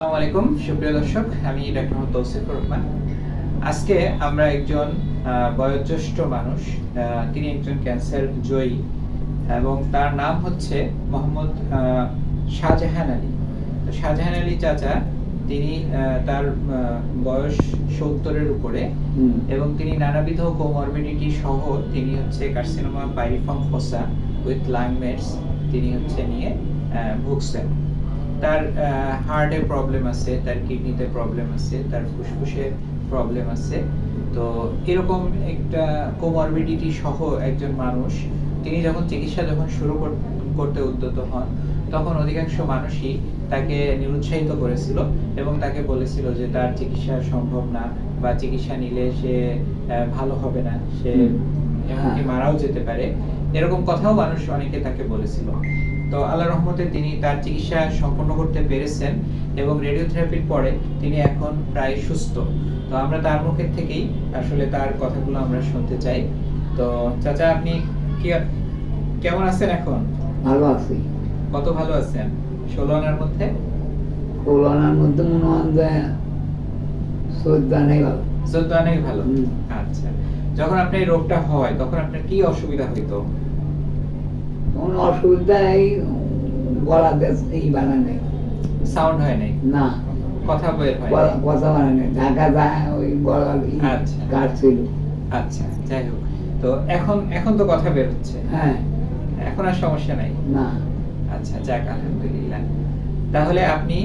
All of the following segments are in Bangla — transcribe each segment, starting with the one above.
আসসালামু আলাইকুম সুপ্রিয় দর্শক আমি ডাক্তার তৌসিফুর রহমান। আজকে আমরা একজন বয়োজ্যেষ্ঠ মানুষ তিনি একজন ক্যান্সার জয়ী এবং তার নাম হচ্ছে মোহাম্মদ শাহজাহান আলী। তো শাহজাহান আলী চাচা তিনি তার বয়স সত্তরের উপরে এবং তিনি নানাবিধ কোমরবিডিটি সহ তিনি হচ্ছে carcinoma pyriform fossa with lung mets তিনি হচ্ছে নিয়ে ভুগছেন। তার হার্টে প্রবলেম আছে তার কিডনিতে প্রবলেম আছে তার ফুসফুসে প্রবলেম আছে। তো এরকম একটা কোমরবিডিটি সহ একজন মানুষ তিনি যখন চিকিৎসা যখন শুরু করতে উদ্যত হন তখন অধিকাংশ মানুষই তাকে নিরুৎসাহিত করেছিল এবং তাকে বলেছিল যে তার চিকিৎসা সম্ভব না বা চিকিৎসা নিলে সে ভালো হবে না সে এমনকি। মারাও যেতে পারে। এরকম কথাও মানুষ অনেকে তাকে বলেছিল। তো আল্লাহ রহমতে তিনি তার চিকিৎসা সম্পন্ন করতে পেরেছেন এবং রেডিওথেরাপির পরে তিনি এখন প্রায় সুস্থ। তো আমরা তার মুখের থেকেই আসলে তার কথাগুলো আমরা শুনতে চাই। তো চাচা আপনি কি কেমন আছেন এখন? ভালো আছি। কত ভালো আছেন? ষোলো আনার মধ্যে? করোনার মধ্যে মনে হয় যে শ্রদ্ধা নেই ভালো। চোদ্দ আনাই ভালো। আচ্ছা। যখন আপনার এই রোগটা হয় তখন আপনার কি অসুবিধা হইতো? কোনো অসুবিধা এই গলা এই বানা নেই। সাউন্ড হয় নাই? না। কথা বের হয়? কথা বানা নেই। ঢাকা যায় ওই গলা আচ্ছা। কাটছিল আচ্ছা যাই হোক। তো এখন এখন তো কথা বের হচ্ছে। হ্যাঁ। এখন আর সমস্যা নাই? না। আচ্ছা যাক আলহামদুলিল্লাহ। তাহলে আপনি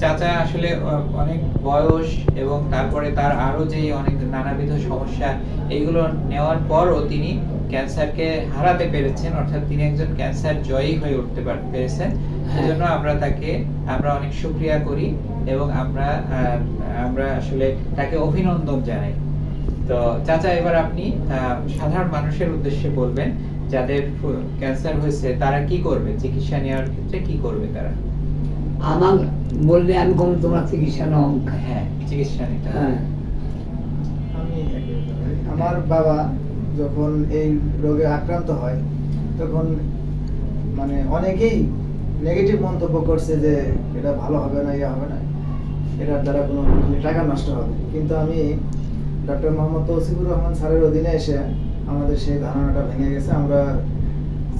চাচা আসলে অনেক বয়স এবং তারপরে তার আরও যে অনেক নানাবিধ সমস্যা এইগুলো নেওয়ার পরও তিনি ক্যান্সারকে হারাতে পেরেছেন। অর্থাৎ তিনি একজন ক্যান্সার জয়ী হয়ে উঠতে পেরেছেন। হ্যাঁ। সেজন্য আমরা তাকে আমরা অনেক শুকরিয়া করি এবং আমরা আমরা আসলে তাকে অভিনন্দন জানাই। তো চাচা এবার আপনি আহ, সাধারণ মানুষের উদ্দেশ্যে বলবেন যাদের ক্যান্সার হয়েছে তারা কি করবে? চিকিৎসা নেওয়ার ক্ষেত্রে কি করবে তারা? আমার বললে আমি তোমার চিকিৎসা নাও। হ্যাঁ চিকিৎসা নিতে হ্যাঁ। আমি আমার বাবা যখন এই রোগে আক্রান্ত হয় তখন মানে অনেকেই নেগেটিভ মন্তব্য করছে যে এটা ভালো হবে না ইয়া হবে না। এটার দ্বারা কোনো মানে টাকা নষ্ট হবে। কিন্তু আমি ডক্টর মোহাম্মদ তৌসিফুর রহমান স্যারের অধীনে এসে আমাদের সেই ধারণাটা ভেঙে গেছে। আমরা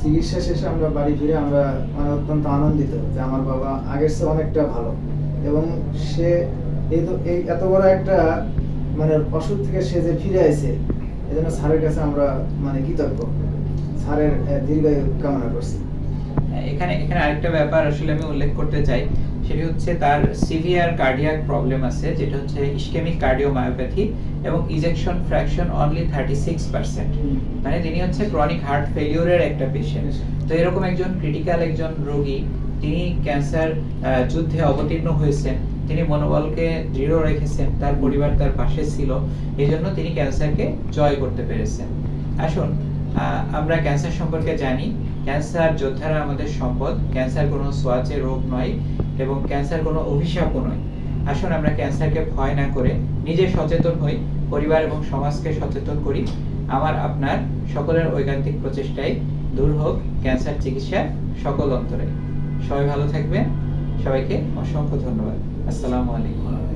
চিকিৎসা শেষে আমরা বাড়ি ফিরে আমরা মানে অত্যন্ত আনন্দিত যে আমার বাবা আগের চেয়ে অনেকটা ভালো। এবং সে এই এই এত বড় একটা মানে অসুখ থেকে সে যে ফিরে আসে এই জন্য স্যারের কাছে আমরা মানে কৃতজ্ঞ। স্যারের দীর্ঘায়ু কামনা করছি। হ্যাঁ, এখানে এখানে আরেকটা ব্যাপার আসলে আমি উল্লেখ করতে চাই। সেটি হচ্ছে তার সিভিয়ার কার্ডিয়াক প্রবলেম আছে যেটা হচ্ছে ইসকেমিক কার্ডিওমায়োপ্যাথি এবং ejection fraction only thirty six percent মানে তিনি হচ্ছে ক্রনিক হার্ট ফেলিওরের একটা পেশেন্ট তো এরকম একজন ক্রিটিক্যাল একজন রোগী তিনি ক্যান্সার যুদ্ধে অবতীর্ণ হয়েছেন তিনি মনোবলকে দৃঢ় রেখেছেন তার পরিবার তার পাশে ছিল এই জন্য তিনি ক্যান্সারকে জয় করতে পেরেছেন। আসুন আমরা ক্যান্সার সম্পর্কে জানি। ক্যান্সার যোদ্ধারা আমাদের সম্পদ। ক্যান্সার কোনো সোয়াচে রোগ নয় এবং ক্যান্সার কোনো অভিশাপও নয়। আসুন আমরা ক্যান্সারকে ভয় না করে নিজে সচেতন হই, পরিবার এবং সমাজকে সচেতন করি। আমার, আপনার সকলের ঐকান্তিক প্রচেষ্টায় দূর হোক ক্যান্সার চিকিৎসা সকল অন্তরে। সবাই ভালো থাকবেন। সবাইকে অসংখ্য ধন্যবাদ। আসসালামু আলাইকুম।